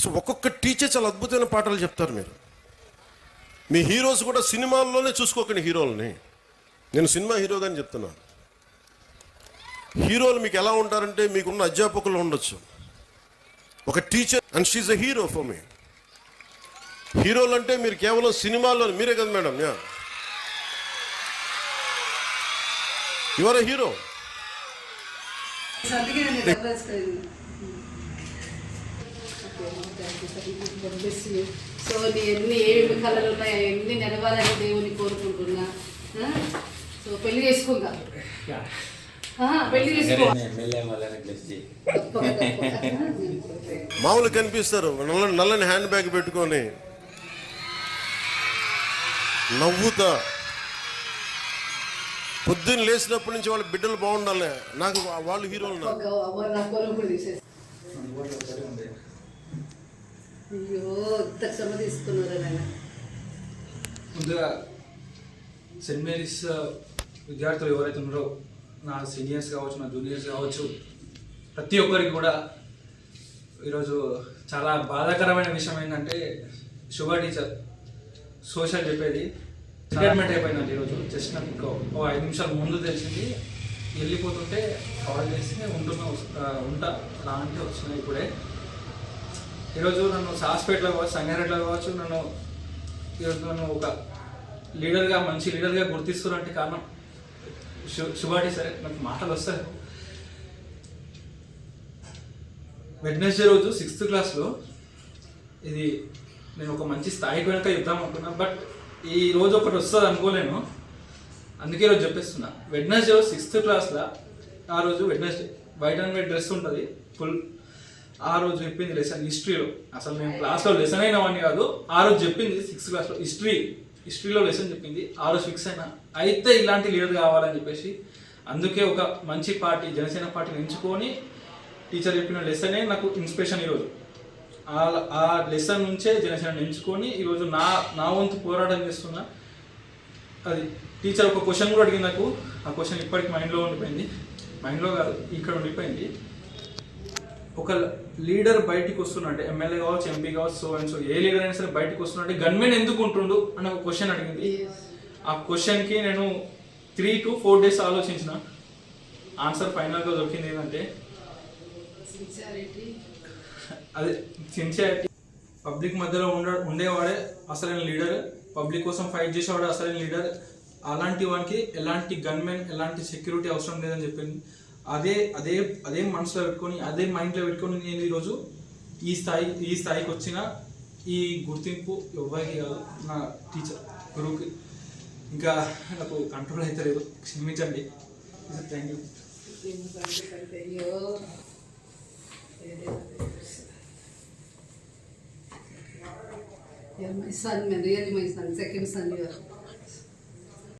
So ఒక్కొక్క teacher చాలా అద్భుతమైన పాటలు చెప్తారు మీరు. మీ హీరోస్ కూడా సినిమాల్లోనే చూసుకోకండి హీరోలని. నేను సినిమా హీరోగాని చెప్తున్నాను. హీరోలు మీకు ఎలా ఉంటారంటే మీకున్న అధ్యాపకులు ఉండొచ్చు. ఒక teacher and she's a hero for me హీరోలు అంటే మీరు కేవలం సినిమాల్లో మీరే కదా madam yeah. Your uh hero అందుకే నేను రెఫరెన్స్ సో నీ ఎన్ని ఏమి కళలు ఉన్నాయో ఎన్ని నెరవేరాలని దేవుని కోరుకుంటున్నా సో పెళ్ళి చేసుకుందా మామూలు కనిపిస్తారు. నల్ల నల్లని హ్యాండ్ బ్యాగ్ పెట్టుకొని నవ్వుతా. పొద్దున్న లేచినప్పటి నుంచి వాళ్ళ బిడ్డలు బాగుండాలి. నాకు వాళ్ళు హీరోలు నాకు అయ్యో ఇంత శ్రమ నాయన. ముందుగా సెయింట్ మేరీస్ విద్యార్థులు ఎవరైతే ఉన్నారో నా సీనియర్స్ కావచ్చు నా జూనియర్స్ కావచ్చు ప్రతి ఒక్కరికి కూడా ఈరోజు చాలా బాధాకరమైన విషయం ఏంటంటే శుభ టీచర్ సోషల్ చెప్పేది రిటైర్మెంట్ అయిపోయిందండి ఈరోజు. జస్ట్ నాకు ఇంకో ఓ ఐదు నిమిషాలు ముందు తెలిసింది వెళ్ళిపోతుంటే కాల్ చేసి ఉంటున్నా ఉంటా అలా అంటే ఇప్పుడే. ఈరోజు నన్ను హాస్పిటల్లో కావచ్చు సంగారెడ్డిలో కావచ్చు నన్ను ఈరోజు నన్ను ఒక లీడర్గా మంచి లీడర్గా గుర్తిస్తున్నట్టు కారణం శు శుభాటి సరే నాకు మాటలు వస్తాయి. వెడ్నెస్డే రోజు సిక్స్త్ క్లాస్లో ఇది నేను ఒక మంచి స్థాయికి వెనక ఇద్దాం అనుకున్నా బట్ ఈ రోజు ఒకటి వస్తుంది అనుకోలేను. అందుకే ఈరోజు చెప్పేస్తున్నా. వెడ్నెస్డే రోజు సిక్స్త్ క్లాస్లో ఆ రోజు Wednesday white and white dress ఉంటుంది ఫుల్ ఆ రోజు చెప్పింది లెసన్ హిస్టరీలో అసలు మేము క్లాస్లో లెసన్ అయినవన్నీ కాదు ఆ రోజు చెప్పింది సిక్స్త్ క్లాస్లో హిస్టరీ హిస్టరీలో లెసన్ చెప్పింది. ఆ రోజు ఫిక్స్ అయినా. అయితే ఇలాంటి లీడర్ కావాలని చెప్పేసి అందుకే ఒక మంచి పార్టీ జనసేన పార్టీని ఎంచుకొని టీచర్ చెప్పిన లెసనే నాకు ఇన్స్పిరేషన్ ఈరోజు. ఆ ఆ లెసన్ నుంచే జనసేన ఎంచుకొని ఈరోజు నా నా వంతు పోరాటం చేస్తున్నా. అది టీచర్ ఒక క్వశ్చన్ కూడా అడిగింది నాకు. ఆ క్వశ్చన్ ఇప్పటికి మైండ్లో ఉండిపోయింది. మైండ్లో కాదు ఇక్కడ ఉండిపోయింది. ఒక లీడర్ బయటికి వస్తున్నట్టే ఎమ్మెల్యే కావచ్చు ఎంపీ కావచ్చు so and so a leader అయినా సరే బయటికి వస్తున్నట్టే గన్మెన్ ఎందుకు ఉంటుండు అని ఒక క్వశ్చన్ అడిగింది. ఆ క్వశ్చన్కి నేను త్రీ టు ఫోర్ డేస్ ఆలోచించిన. ఆన్సర్ ఫైనల్గా దొరికింది ఏంటంటే అదే సిన్సియారిటీ పబ్లిక్ మధ్యలో ఉండ ఉండేవాడే అసలైన లీడర్ పబ్లిక్ కోసం ఫైట్ చేసేవాడే అసలైన లీడర్. అలాంటి వానికి ఎలాంటి గన్మెన్ ఎలాంటి సెక్యూరిటీ అవసరం లేదని చెప్పింది అదే అదే అదే మనసులో పెట్టుకొని అదే మైండ్లో పెట్టుకొని నేను ఈరోజు ఈ స్థాయి ఈ స్థాయికి వచ్చిన ఈ గుర్తింపు ఎవరికి కాదు నా టీచర్ గురువుకి. ఇంకా నాకు కంట్రోల్ అయితే లేదు క్షమించండి. థ్యాంక్ యూ అయ్యో Yeah, my son, man, really my son,